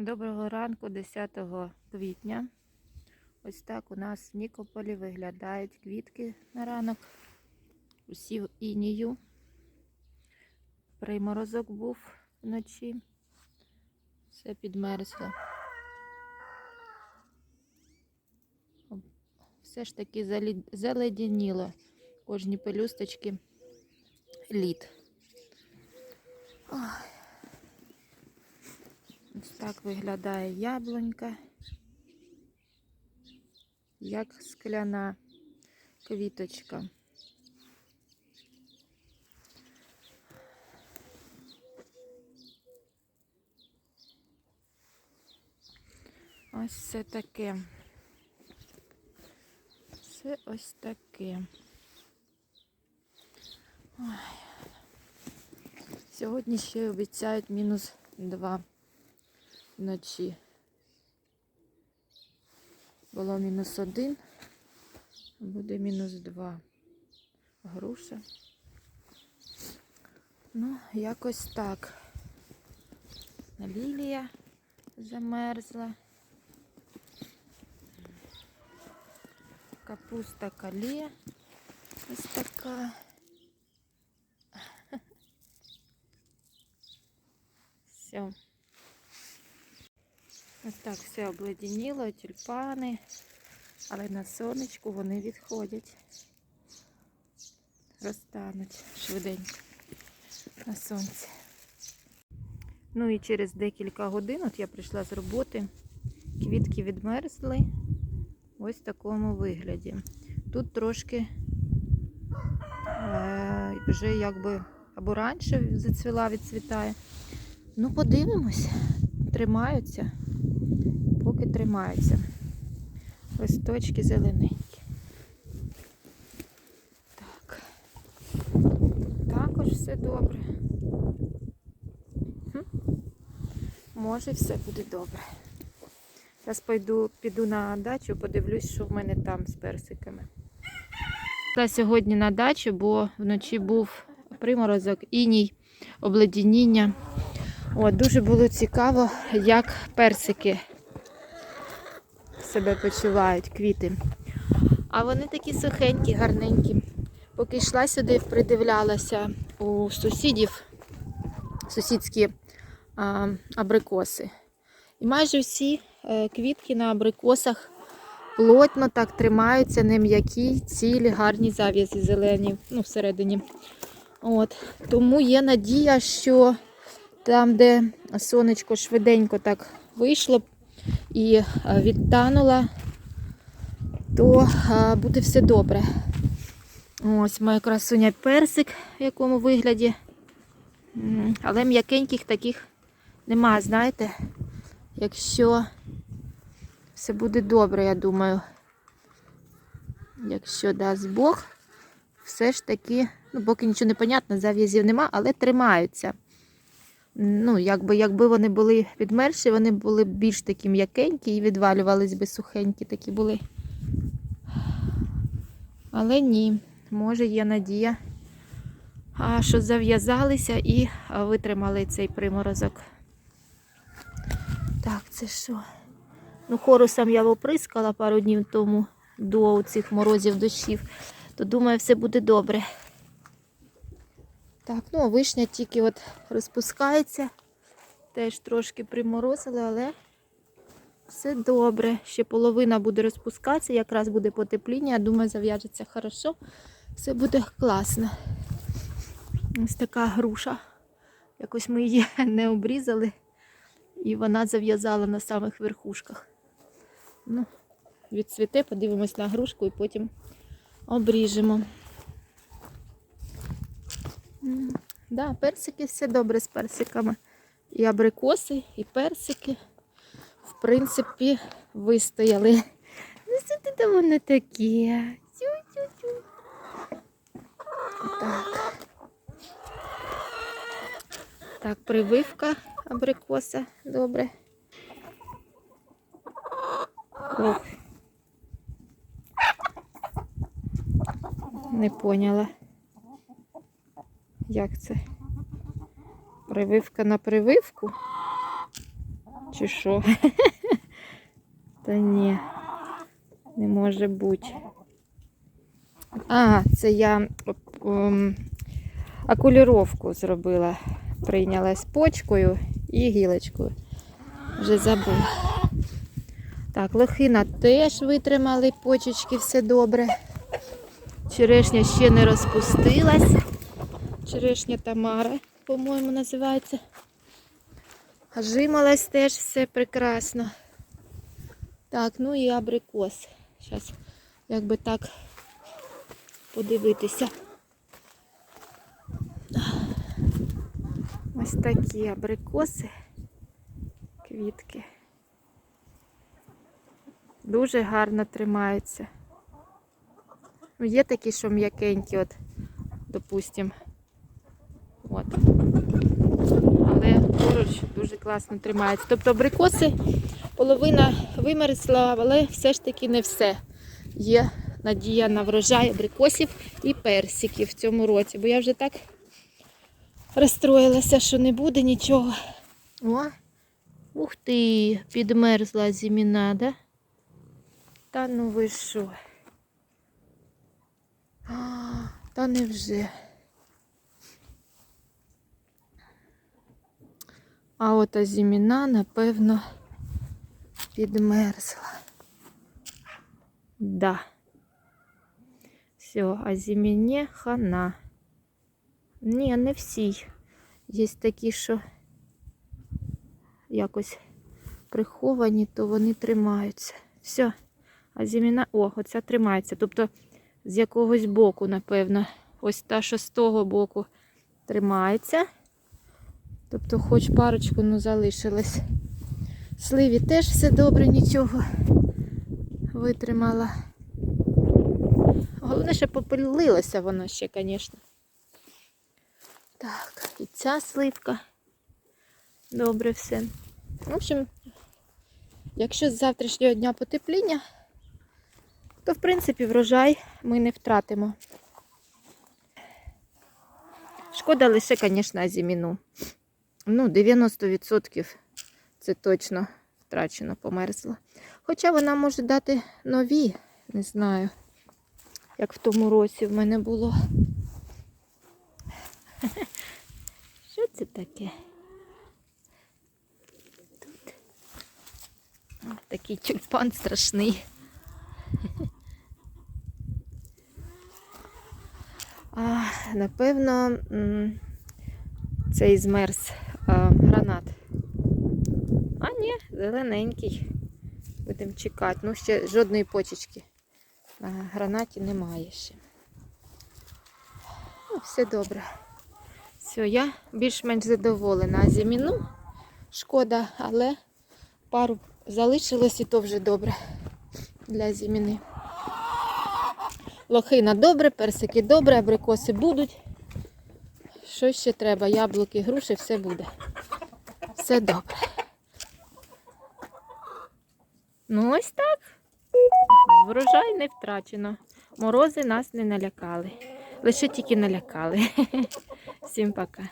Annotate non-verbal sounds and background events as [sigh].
Доброго ранку, 10 квітня. Ось так у нас в Нікополі виглядають квітки на ранок. Усі в інію. Приморозок був вночі. Все підмерзло. Все ж таки заледеніло. Кожні пелюсточки лід. Ой. Ось так виглядає яблунька, як скляна квіточка. Ось це таке. Це ось таке. Ой. Сьогодні ще обіцяють мінус 2 вночі. Було мінус один, буде мінус два. Груша. Ну, якось так. Лілія замерзла. Капуста калє. Ось така. [laughs] Все. Ось так все обледеніло, тюльпани, але на сонечку вони відходять. Розтануть швиденько на сонці. Ну і через декілька годин, от я прийшла з роботи, квітки відмерзли ось в такому вигляді. Тут трошки е, вже якби або раніше зацвіла, відцвітає. Ну, подивимось, тримаються поки тримаються. Листочки зелененькі. Так. Також все добре. Хм. Може, все буде добре. Зараз пойду, піду на дачу, подивлюсь, що в мене там з персиками. Та сьогодні на дачу, бо вночі був приморозок, іній, обледеніння. От, дуже було цікаво, як персики себе почувають, квіти. А вони такі сухенькі, гарненькі. Поки йшла сюди, придивлялася у сусідів сусідські а, абрикоси. І майже всі е, квітки на абрикосах плотно так тримаються, не м'які, цілі, гарні зав'язі зелені, ну, всередині. От. Тому є надія, що там, де сонечко швиденько так вийшло, і е, відтанула, то е, буде все добре. Ось моя красуня персик, в якому вигляді. Але м'якеньких таких нема, знаєте. Якщо все буде добре, я думаю. Якщо дасть Бог, все ж таки, ну, поки нічого не понятно, зав'язів нема, але тримаються ну, якби, якби вони були відмерші, вони були б більш такі м'якенькі і відвалювались би сухенькі такі були. Але ні, може є надія, що зав'язалися і витримали цей приморозок. Так, це що? Ну, хорусом я оприскала пару днів тому до цих морозів дощів, то думаю, все буде добре. Так, ну а вишня тільки от розпускається. Теж трошки приморозили, але все добре. Ще половина буде розпускатися, якраз буде потепління. Я думаю, зав'яжеться хорошо. Все буде класно. Ось така груша. Якось ми її [laughs] не обрізали. І вона зав'язала на самих верхушках. Ну, відцвіте, подивимось на грушку і потім обріжемо. Да, персики все добре з персиками. І абрикоси, і персики, в принципі, вистояли. Ну, що ти там вони такі? Тю-тю-тю. Так. Так, прививка абрикоса. Добре. Ох. Не поняла. Як це? Прививка на прививку? Чи що? [laughs] Та ні, не може бути. А, це я ем, окуліровку зробила. Прийняла з почкою і гілочкою. Вже забула. Так, лохина теж витримали почечки, все добре. Черешня ще не розпустилась. Черешня Тамара, по-моєму, називається. А жималась теж все прекрасно. Так, ну і абрикос. Зараз, якби так подивитися. Ось такі абрикоси, квітки. Дуже гарно тримаються. Є такі, що м'якенькі, от, допустим. От. Але поруч дуже класно тримаються. Тобто абрикоси половина вимерзла, але все ж таки не все. Є надія на врожай абрикосів і персиків в цьому році. Бо я вже так розстроїлася, що не буде нічого. О, ух ти, підмерзла зіміна, да? Та ну ви що? Та невже. А от азіміна, напевно, підмерзла. Да. Все, азіміні хана. Ні, не всі. Є такі, що якось приховані, то вони тримаються. Все. А зіміна, о, оця тримається. Тобто з якогось боку, напевно. Ось та, що з того боку тримається. Тобто, хоч парочку ну, залишилось. Сливі теж все добре, нічого витримала. Головне, що попилилося воно ще, звісно. Так, і ця сливка. Добре все. В общем, якщо з завтрашнього дня потепління, то в принципі врожай ми не втратимо. Шкода лише, звісно, зіміну. Ну, 90% це точно втрачено, померзла. Хоча вона може дати нові, не знаю, як в тому році в мене було. [laughs] Що це таке? Тут такий тюльпан страшний. [laughs] А, напевно, цей змерз гранат. А, ні, зелененький. Будемо чекати. Ну, ще жодної почечки на гранаті немає ще. Ну, все добре. Все, я більш-менш задоволена. Зіміну шкода, але пару залишилось і то вже добре для зіміни. Лохина добре, персики добре, абрикоси будуть. Що ще треба? Яблуки, груші, все буде. Все добре. Ну ось так. Врожай не втрачено. Морози нас не налякали. Лише тільки налякали. [laughs] Всім пока.